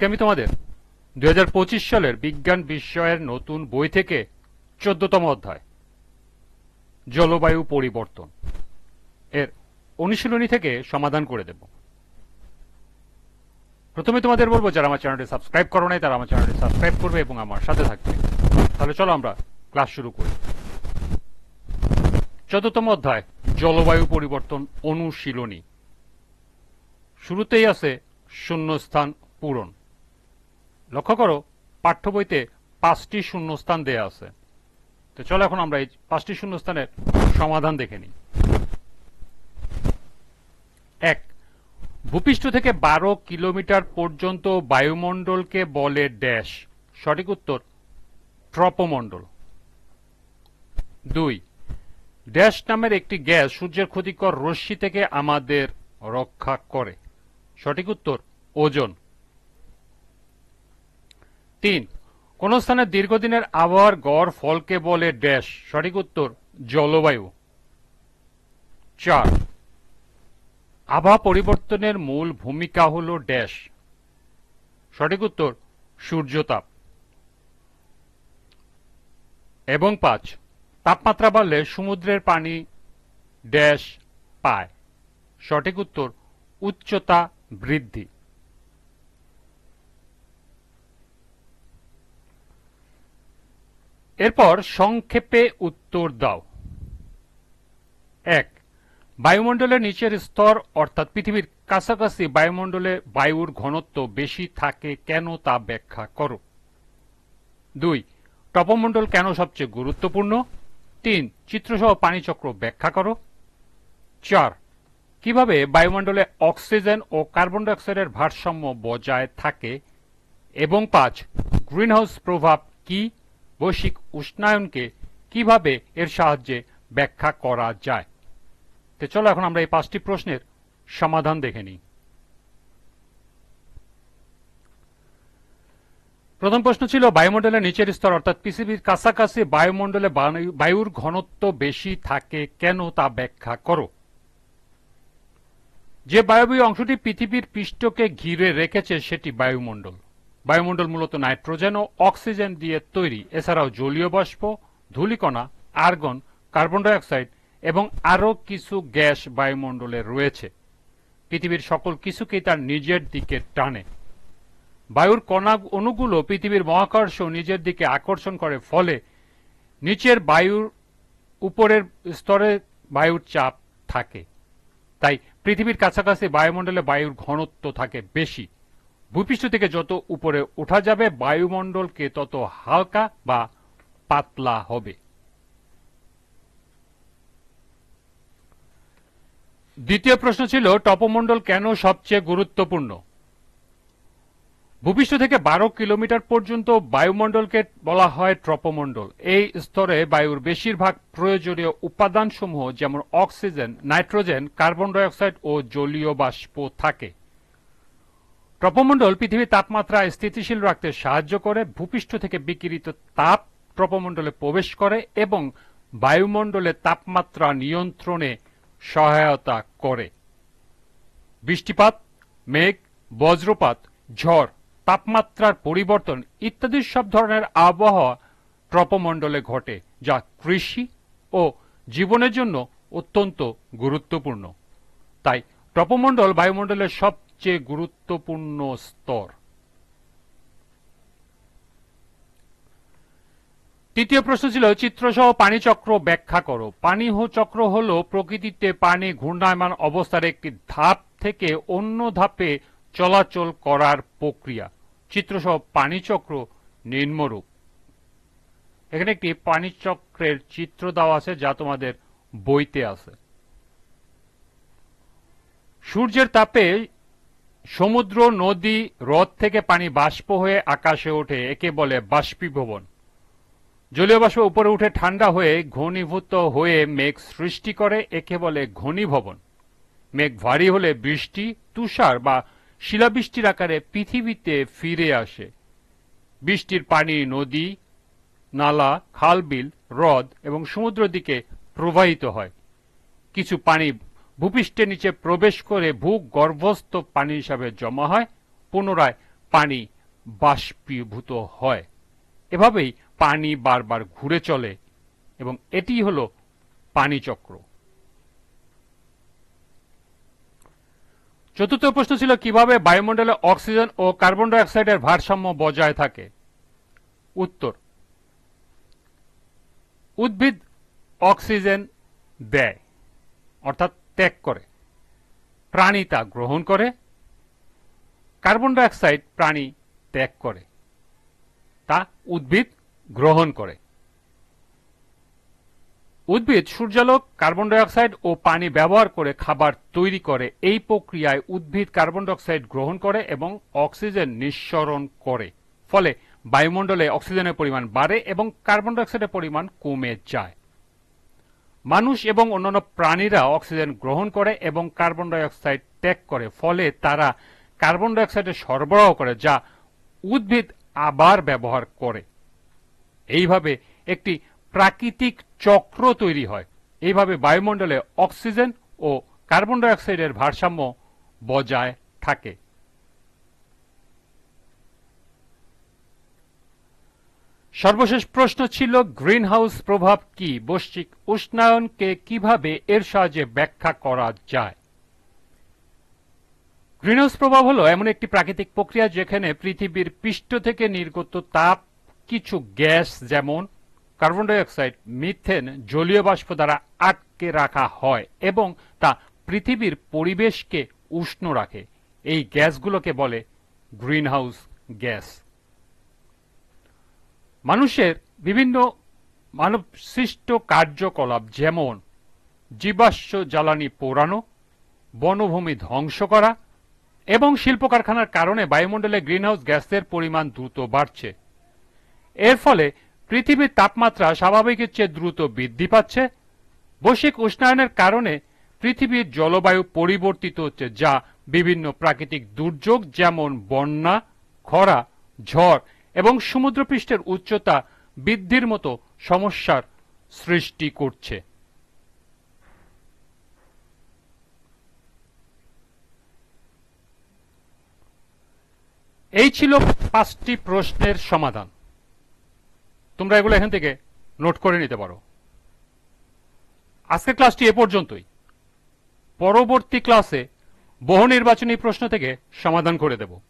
আজকে আমি তোমাদের দুই সালের বিজ্ঞান বিষয়ের নতুন বই থেকে চোদ্দতম অধ্যায়, জলবায়ু পরিবর্তন, এর অনুশীলনী থেকে সমাধান করে দেব। প্রথমে তোমাদের বলব, যারা আমার চ্যানেলটি সাবস্ক্রাইব করো নাই, তারা আমার চ্যানেলটি সাবস্ক্রাইব করবে এবং আমার সাথে থাকবে। তাহলে চলো আমরা ক্লাস শুরু করি। চতুর্থম অধ্যায়, জলবায়ু পরিবর্তন অনুশীলনী। শুরুতেই আছে শূন্যস্থান পূরণ। লক্ষ্য করো, পাঠ্য বইতে পাঁচটি শূন্যস্থান দেয়া আছে। তো চলো এখন আমরা এই পাঁচটি শূন্যস্থানের সমাধান দেখে নিই। এক, ভূপৃষ্ঠ থেকে বারো কিলোমিটার পর্যন্ত বায়ুমণ্ডলকে বলে ড্যাশ। সঠিক উত্তর, ট্রপমণ্ডল। দুই, ড্যাশ নামের একটি গ্যাস সূর্যের ক্ষতিকর রশ্মি থেকে আমাদের রক্ষা করে। সঠিক উত্তর, ওজন। তিন, কোন স্থানে দীর্ঘদিনের আবহাওয়ার গড় ফলকে বলে ড্যাশ। সঠিক উত্তর, জলবায়ু। চার, আবহাওয়া পরিবর্তনের মূল ভূমিকা হল ড্যাশ। সঠিক উত্তর, সূর্যতাপ। এবং পাঁচ, তাপমাত্রা বাড়লে সমুদ্রের পানি ড্যাশ পায়। সঠিক উত্তর, উচ্চতা বৃদ্ধি। এরপর সংক্ষেপে উত্তর দাও। এক বায়ুমণ্ডলের নিচের স্তর, অর্থাৎ পৃথিবীর কাছাকাছি বায়ুমণ্ডলে বায়ুর ঘনত্ব বেশি থাকে কেন তা ব্যাখ্যা করো। দুই, টপমণ্ডল কেন সবচেয়ে গুরুত্বপূর্ণ? তিন, চিত্রসহ পানিচক্র ব্যাখ্যা করো। চার, কীভাবে বায়ুমণ্ডলে অক্সিজেন ও কার্বন ডাইঅক্সাইডের ভারসাম্য বজায় থাকে? এবং পাঁচ, গ্রিনহাউস প্রভাব কি? বৈশ্বিক উষ্ণায়নকে কীভাবে এর সাহায্যে ব্যাখ্যা করা যায়? তো চলো এখন আমরা এই পাঁচটি প্রশ্নের সমাধান দেখে নিই। প্রথম প্রশ্ন ছিল, বায়ুমণ্ডলের নিচের স্তর, অর্থাৎ পৃথিবীর কাছাকাছি বায়ুমণ্ডলে বায়ুর ঘনত্ব বেশি থাকে কেন তা ব্যাখ্যা করো। যে বায়বীয় অংশটি পৃথিবীর পৃষ্ঠকে ঘিরে রেখেছে, সেটি বায়ুমণ্ডল। বায়ুমণ্ডল মূলত নাইট্রোজেন ও অক্সিজেন দিয়ে তৈরি, এছাড়াও জলীয় বাষ্প, ধূলিকণা, আর্গন, কার্বন ডাইঅক্সাইড এবং আরও কিছু গ্যাস বায়ুমণ্ডলে রয়েছে। পৃথিবীর সকল কিছুকেই তার নিজের দিকে টানে। বায়ুর কণা অণুগুলো পৃথিবীর মহাকর্ষ নিজের দিকে আকর্ষণ করে, ফলে নিচের বায়ুর উপরের স্তরে বায়ুর চাপ থাকে। তাই পৃথিবীর কাছাকাছি বায়ুমণ্ডলে বায়ুর ঘনত্ব থাকে বেশি। ভূপৃষ্ঠ থেকে যত উপরে ওঠা যাবে, বায়ুমণ্ডলকে তত হালকা বা পাতলা হবে। দ্বিতীয় প্রশ্ন ছিল, টপমণ্ডল কেন সবচেয়ে গুরুত্বপূর্ণ? ভূপৃষ্ঠ থেকে বারো কিলোমিটার পর্যন্ত বায়ুমণ্ডলকে বলা হয় ট্রপমণ্ডল। এই স্তরে বায়ুর বেশিরভাগ প্রয়োজনীয় উপাদানসমূহ, যেমন অক্সিজেন, নাইট্রোজেন, কার্বন ডাইঅক্সাইড ও জলীয় বাষ্প থাকে। ট্রপমণ্ডল পৃথিবীর তাপমাত্রা স্থিতিশীল রাখতে সাহায্য করে, ভূপৃষ্ঠ থেকে বিকিরিত তাপ ট্রপমণ্ডলে প্রবেশ করে এবং বায়ুমণ্ডলে তাপমাত্রা নিয়ন্ত্রণে সহায়তা করে। বৃষ্টিপাত, মেঘ, বজ্রপাত, ঝড়, তাপমাত্রার পরিবর্তন ইত্যাদি সব ধরনের আবহাওয়া ট্রপমণ্ডলে ঘটে, যা কৃষি ও জীবনের জন্য অত্যন্ত গুরুত্বপূর্ণ। তাই ট্রপমণ্ডল বায়ুমণ্ডলের সবচেয়ে গুরুত্বপূর্ণ স্তর। তৃতীয় প্রশ্ন ছিল, চিত্রসহ পানিচক্র ব্যাখ্যা করো। পানি চক্র হল প্রকৃতিতে পানি ঘূর্ণায়মান অবস্থার একটি ধাপ থেকে অন্য ধাপে চলাচল করার প্রক্রিয়া। চিত্রসহ পানিচক্র নিম্নরূপ। এখানে একটি পানিচক্রের চিত্র দেওয়া আছে, যা তোমাদের বইতে আছে। সূর্যের তাপে সমুদ্র, নদী, হ্রদ থেকে পানি বাষ্প হয়ে আকাশে ওঠে, একে বলে বাষ্পীভবন। জলীয় বাষ্প উপরে উঠে ঠান্ডা হয়ে ঘনীভূত হয়ে মেঘ সৃষ্টি করে, একে বলে ঘনীভবন। মেঘ ভারী হলে বৃষ্টি, তুষার বা শিলাবৃষ্টির আকারে পৃথিবীতে ফিরে আসে। বৃষ্টির পানি নদী, নালা, খালবিল, হ্রদ এবং সমুদ্র দিকে প্রবাহিত হয়। কিছু পানি ভূপৃষ্ঠের নিচে প্রবেশ করে ভূগর্ভস্থ পানি হিসাবে জমা হয়, পুনরায় পানি বাষ্পীভূত হয়। এভাবেই পানি বারবার ঘুরে চলে এবং এটি হল পানিচক্র চতুর্থ প্রশ্ন ছিল, কীভাবে বায়ুমণ্ডলে অক্সিজেন ও কার্বন ডাই অক্সাইডের ভারসাম্য বজায় থাকে? উত্তর, উদ্ভিদ অক্সিজেন দেয়, অর্থাৎ ত্যাগ করে। প্রাণী তা গ্রহণ করে। কার্বন ডাই অক্সাইড প্রাণী ত্যাগ করে। তা উদ্ভিদ গ্রহণ করে। উদ্ভিদ, সূর্যালোক, কার্বন ডাই অক্সাইড ও পানি ব্যবহার করে খাবার তৈরি করে। এই প্রক্রিয়ায় উদ্ভিদ কার্বন ডাই অক্সাইড গ্রহণ করে এবং অক্সিজেন নিঃসরণ করে। ফলে বায়ুমণ্ডলে অক্সিজেনের পরিমাণ বাড়ে এবং কার্বন ডাই অক্সাইডের পরিমাণ কমে যায়। মানুষ এবং অন্যান্য প্রাণীরা অক্সিজেন গ্রহণ করে এবং কার্বন ডাই অক্সাইড ত্যাগ করে, ফলে তারা কার্বন ডাই অক্সাইডের সরবরাহ করে, যা উদ্ভিদ আবার ব্যবহার করে। এইভাবে একটি প্রাকৃতিক চক্র তৈরি হয়। এইভাবে বায়ুমণ্ডলে অক্সিজেন ও কার্বন ডাই অক্সাইডের ভারসাম্য বজায় থাকে। সর্বশেষ প্রশ্ন ছিল, গ্রিনহাউস প্রভাব কি? বৈশ্বিক উষ্ণায়নকে কীভাবে এর সাহায্যে ব্যাখ্যা করা যায়? গ্রিনহাউস প্রভাব হলো এমন একটি প্রাকৃতিক প্রক্রিয়া যেখানে পৃথিবীর পৃষ্ঠ থেকে নির্গত তাপ, কিছু গ্যাস যেমন কার্বন ডাইঅক্সাইড, মিথেন, জলীয় বাষ্প দ্বারা আটকে রাখা হয় এবং তা পৃথিবীর পরিবেশকে উষ্ণ রাখে। এই গ্যাসগুলোকে বলে গ্রিনহাউস গ্যাস। মানুষের বিভিন্ন মানবসৃষ্ট কার্যকলাপ, যেমন জীবাশ্ম জ্বালানি পোড়ানো, বনভূমি ধ্বংস করা এবং শিল্প কারখানার কারণে বায়ুমণ্ডলে গ্রিনহাউস গ্যাসের পরিমাণ দ্রুত বাড়ছে। এর ফলে পৃথিবীর তাপমাত্রা স্বাভাবিকের চেয়ে দ্রুত বৃদ্ধি পাচ্ছে। বৈশ্বিক উষ্ণায়নের কারণে পৃথিবীর জলবায়ু পরিবর্তিত হচ্ছে, যা বিভিন্ন প্রাকৃতিক দুর্যোগ, যেমন বন্যা, খরা, ঝড় এবং সমুদ্রপৃষ্ঠের উচ্চতা বৃদ্ধির মতো সমস্যার সৃষ্টি করছে। এই ছিল পাঁচটি প্রশ্নের সমাধান। তোমরা এগুলো এখান থেকে নোট করে নিতে পারো। আজকের ক্লাসটি এ পর্যন্তই। পরবর্তী ক্লাসে বহু নির্বাচনী প্রশ্ন থেকে সমাধান করে দেব।